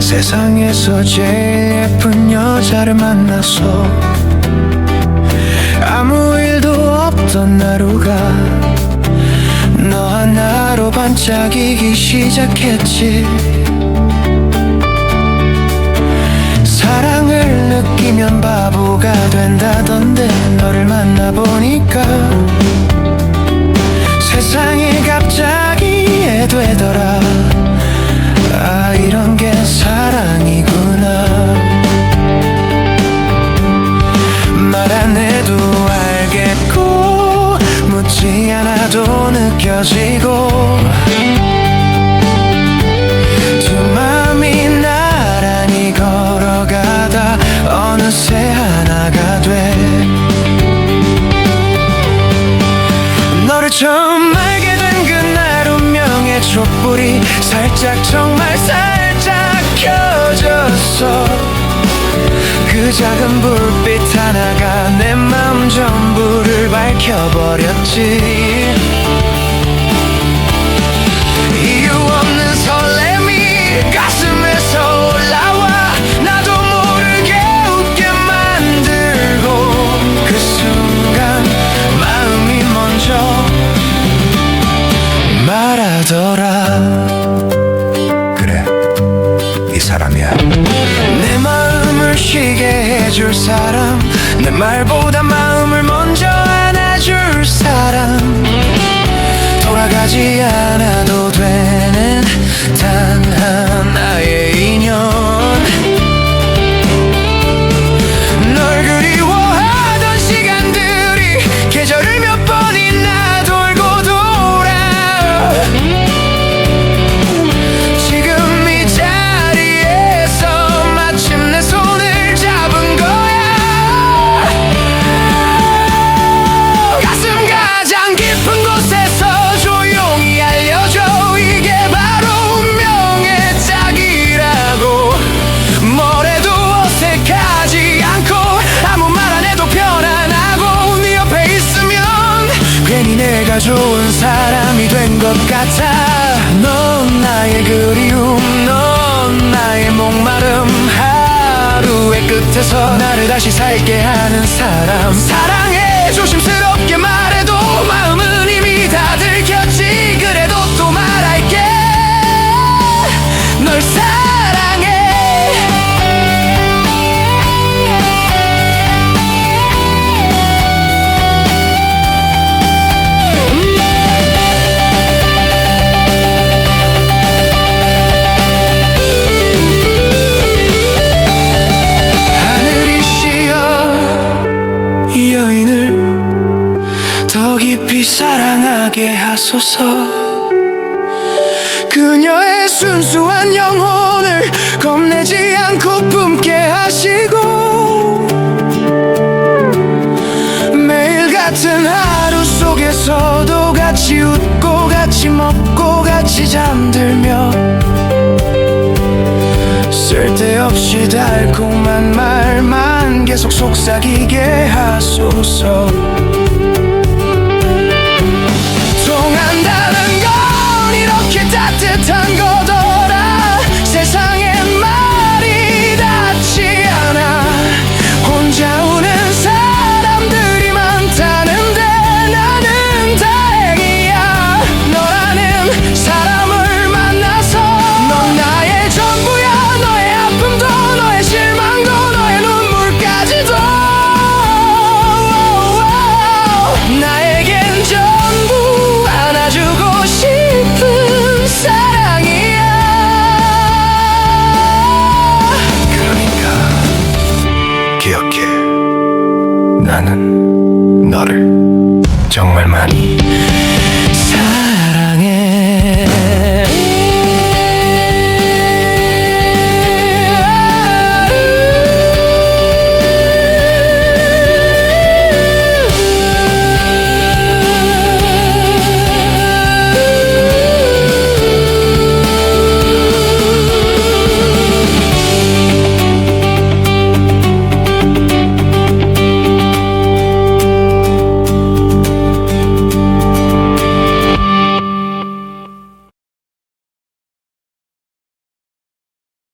세상에서 제일 예쁜 여자를 만났어. 아무 일도 없던 하루가 너 하나로 반짝이기 시작했지. 사랑을 느끼면 바보가 된다던데 너를 만나보니까 세상이 갑자기 애되더라 느껴지고 두 마음이 나란히 걸어가다 어느새 하나가 돼. 너를 처음 알게 된 그날 운명의 촛불이 살짝 정말 살짝 켜졌어. 그 작은 불빛 하나가 내 마음 전부를 밝혀버렸지 해줄 사람 내 말보다 마음을 먼저 안아줄 사람. 돌아가지 않아 좋은 사람이 된 것 같아. 넌 나의 그리움 넌 나의 목마름. 하루의 끝에서 나를 다시 살게 하는 사람. 사랑해 조심스럽게 말해도 마음은 이미 다들 하소서 그녀의 순수한 영혼을 겁내지 않고 품게 하시고 매일 같은 하루 속에서도 같이 웃고 같이 먹고 같이 잠들며 쓸데없이 달콤한 말만 계속 속삭이게 하소서 나는 너를 정말 많이 사랑